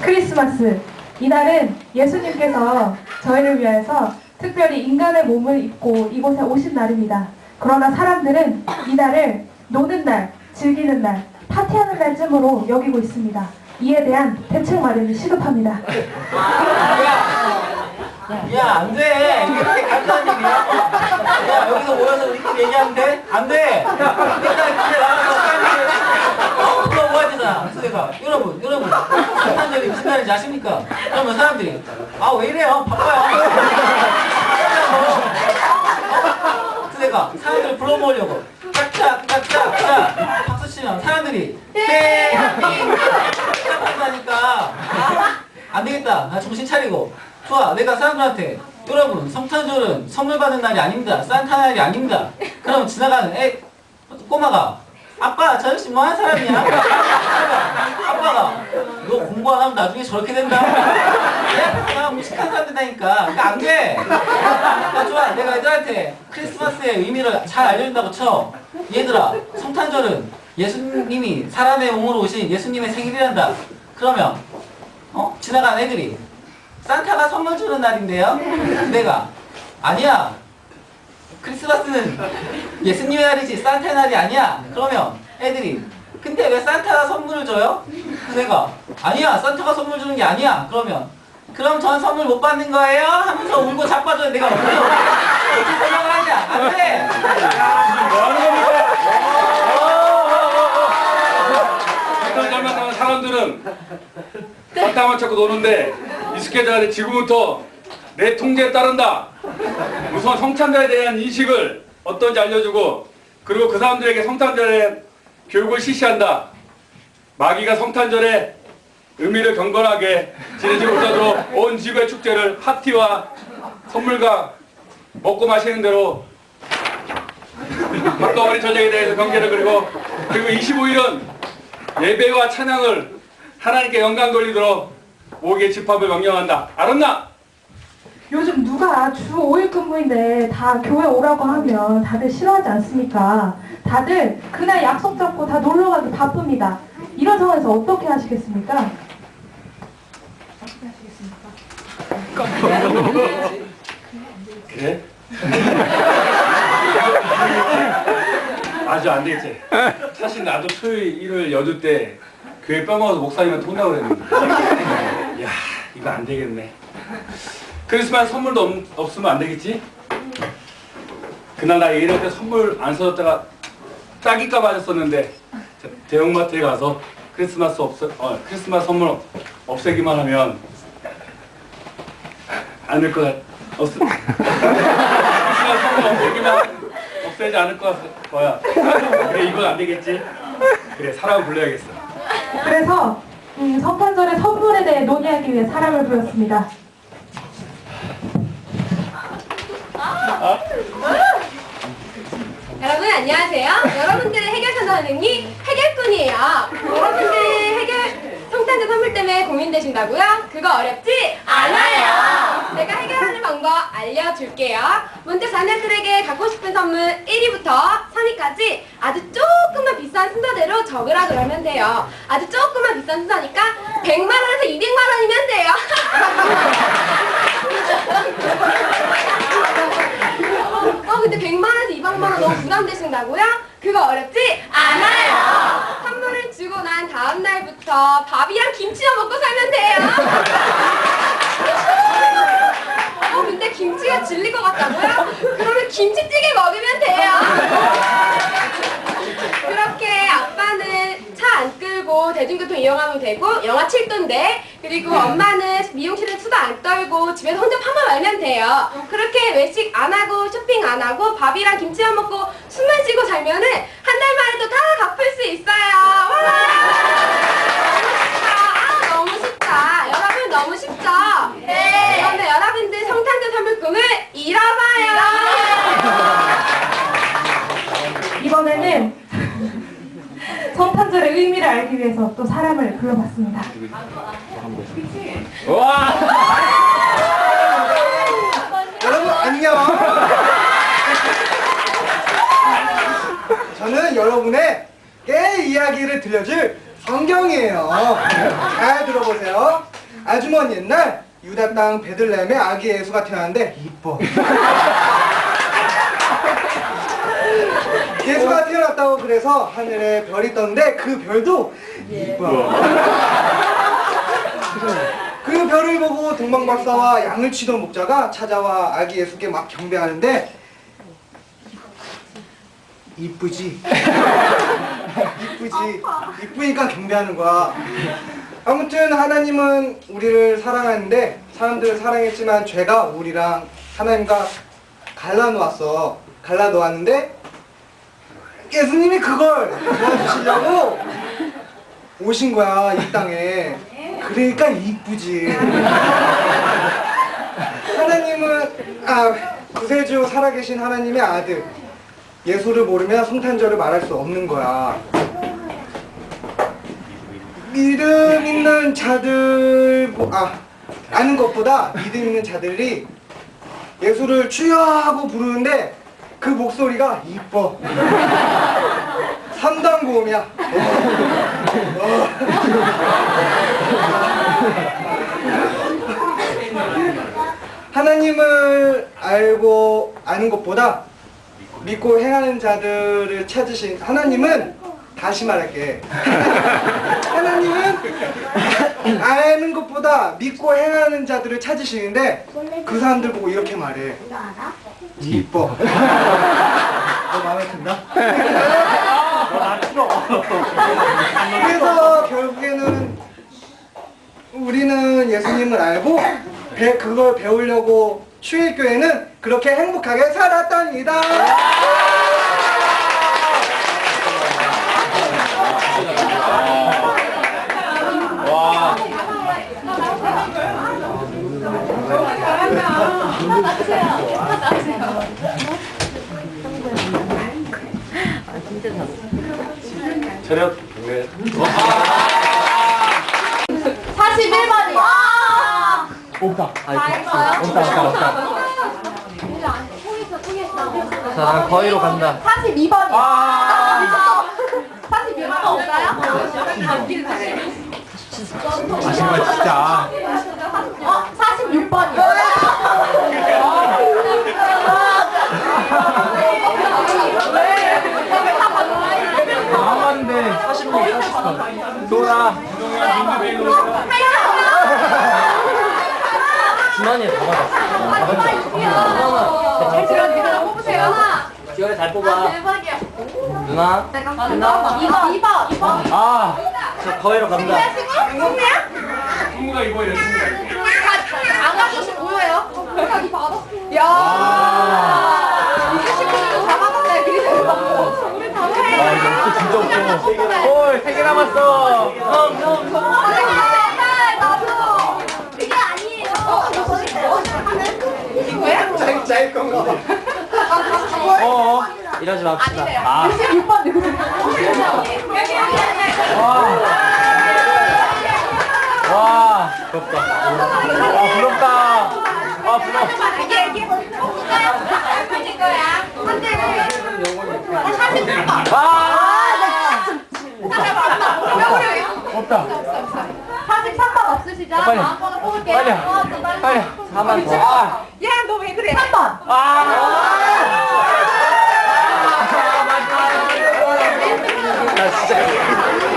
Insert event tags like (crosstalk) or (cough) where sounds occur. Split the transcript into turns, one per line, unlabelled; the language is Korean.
크리스마스. 이날은 예수님께서 저희를 위해서 특별히 인간의 몸을 입고 이곳에 오신 날입니다. 그러나 사람들은 이날을 노는 날, 즐기는 날, 파티하는 날쯤으로 여기고 있습니다. 이에 대한 대책 마련이 시급합니다.
야, 안 돼. 이렇게 간단한 얘기야. 야, 여기서 모여서 우리끼리 얘기하면 돼? 안 돼. 일단 어, 그거 뭐가 되잖아. 그래서 여러분, 여러분, 성탄절이 무슨 날인지 아십니까? 그러면 사람들이, 아, 왜 이래요? 바빠요. 그러니까 사람들을 불러모으려고 짝짝 짝짝 짝 박수 치면 사람들이 네 시작한다니까 안 되겠다 나 정신 차리고 좋아 내가 사람들한테 여러분 성탄절은 선물 받는 날이 아닙니다 산타 날이 아닙니다 그럼 지나가는 애 꼬마가 아빠 저 아저씨 뭐하는 사람이야? 아빠가 너 공부 안 하면 나중에 저렇게 된다. 내가 무식한 사람 된다니까. 그러니까 안돼. 야 좋아. 내가 애들한테 크리스마스의 의미를 잘 알려준다고 쳐. 얘들아 성탄절은 예수님이 사람의 몸으로 오신 예수님의 생일이란다. 그러면 어? 지나가는 애들이 산타가 선물 주는 날인데요? 내가 아니야 크리스마스는 예수님의 날이지 산타의 날이 아니야 그러면 애들이 근데 왜 산타가 선물을 줘요? 내가 아니야 산타가 선물 주는 게 아니야 그러면 그럼 전 선물 못 받는 거예요? 하면서 울고 자빠져 내가 어떻게 생각을 하냐 안돼
뭐 하는 겁니까? 어떤 잘못하면 사람들은 산타만 찾고 노는데 익숙해져야 지금부터 내 통제에 따른다. 우선 성탄절에 대한 인식을 어떤지 알려주고 그리고 그 사람들에게 성탄절에 교육을 실시한다. 마귀가 성탄절에 의미를 경건하게 지내지 못하도록 온 지구의 축제를 파티와 선물과 먹고 마시는 대로 박동원의 전쟁에 대해서 경계를 그리고 그리고 25일은 예배와 찬양을 하나님께 영광 돌리도록 모기의 집합을 명령한다. 알았나?
요즘 누가 주 5일 근무인데 다 교회 오라고 하면 다들 싫어하지 않습니까? 다들 그날 약속 잡고 다 놀러 가기 바쁩니다. 이런 상황에서 어떻게 하시겠습니까?
그래? 아주 안 되지. 사실 나도 토요일, 일요일, 여주 때 교회 빼먹어서 목사님한테 혼나고 그랬는데. 야, 이거 안 되겠네. 크리스마스 선물도 없, 없으면 안 되겠지? 그날 나 일할 때 선물 안 사줬다가 따기가 맞았었는데 대형마트에 가서 크리스마스 없 어, 크리스마스 선물 없애기만 하면 않을 것 같, 없, (laughs) 크리스마스 선물 없애기만 없애지 않을 것 같, 거야. 그래 이건 안 되겠지? 그래 사람 불러야겠어.
그래서 음, 성탄절의 선물에 대해 논의하기 위해 사람을 불렀습니다.
여러분 안녕하세요. 여러분들의 해결 선생님 해결꾼이에요. 여러분들 해결 성탄절 선물 때문에 고민되신다고요? 그거 어렵지 않아요. 제가 해결하는 방법 알려줄게요. 먼저 자녀들에게 갖고 싶은 선물 1위부터 3위까지 아주 조금만 비싼 순서대로 적으라 그러면 돼요. 아주 조금만 비싼 순서니까 100만 원에서 200만 원이면 돼요. (laughs) 어 근데 100만 원에서 200만 원 너무 부담되신다고요? 그거 어렵지 않아요. 선물을 주고 난 다음 날부터 밥이랑 김치만 먹고 살면 돼요. 어 근데 김치가 질릴 것 같다고요? 그러면 김치찌개 먹으면 돼요. 그렇게 아빠는 차 안 끌고 대중교통 이용하면 되고 영하 7도인데 그리고 엄마는 미용실에 수도 안 떨고 집에서 혼자 파마 말면 돼요. 그렇게 외식 안 하고 쇼핑 안 하고 밥이랑 김치만 먹고 숨만 쉬고 살면은 한 달 만에도 다 갚을 수 있어요. 와!
의 의미를 알기 위해서 또 사람을 불러봤습니다.
와!
여러분 안녕. 저는 여러분의 깨 이야기를 들려줄 성경이에요. 잘 들어보세요. 아주 먼 옛날 유다 땅 베들레헴에 아기 예수가 태어났는데 이뻐. 예수가 태어났다고 그래서 하늘에 별이 떴는데 그 별도 이뻐. (laughs) 그 별을 보고 동방박사와 양을 치던 목자가 찾아와 아기 예수께 막 경배하는데 이쁘지? (laughs) 이쁘지? 이쁘니까 경배하는 거야. 아무튼 하나님은 우리를 사랑하는데 사람들을 사랑했지만 죄가 우리랑 하나님과 갈라놓았어. 갈라놓았는데 예수님이 그걸 도와주시려고 오신 거야 이 땅에. 그러니까 이쁘지. 하나님은 아 구세주 살아계신 하나님의 아들 예수를 모르면 성탄절을 말할 수 없는 거야. 믿음 있는 자들 아 아는 것보다 믿음 있는 자들이 예수를 주여 하고 부르는데 그 목소리가 이뻐. 삼단 고음이야. 하나님을 알고 아는 것보다 믿고 행하는 자들을 찾으신 하나님은 다시 말할게. 하나님은 아는 것보다 믿고 행하는 자들을 찾으시는데 그 사람들 보고 이렇게 말해. 이뻐. (laughs) 너 마음에 든다? 그래서 결국에는 우리는 예수님을 알고 배, 그걸 배우려고 추일교회는 그렇게 행복하게 살았답니다.
저녁 경배.
41번이요.
없다.
없다,
없다, 없다.
자, 난 거의로 간다.
42번이요.
아!
42번 없어요?
아, 정말 진짜.
어, 46번이요.
나왔는데 40번, 40번. 돌아. 준환이 다 받았어.
잘 들어, 뽑으세요.
지원이 잘 뽑아.
대박이야.
누나.
누나. 2번, 2번, 2번.
아, 저 거의로 간다.
승리야?
승무가 이번에 승무가.
안 가져오신 뭐예요? 이 받았어. 야. 이게 친구들도 다 받았네. 그리고 받고. 우리 다 해.
아, 이거 진짜 웃겨. 헐, 세개 남았어. 형, 형.
나도. 그게 아니에요.
봐.
어, 이러지 맙시다.
아, 6번 누구?
와. 와, 부럽다. 아, 부럽다. 아, 부러워.
한 대를. 43번.
아!
없다.
43번 없으시죠?
빨리.
다음번에 뽑을게요.
빨리.
어, 또 빨리.
빨리. 4번 더. 아!
야, 너 왜 그래? 3번.
아! 나 진짜.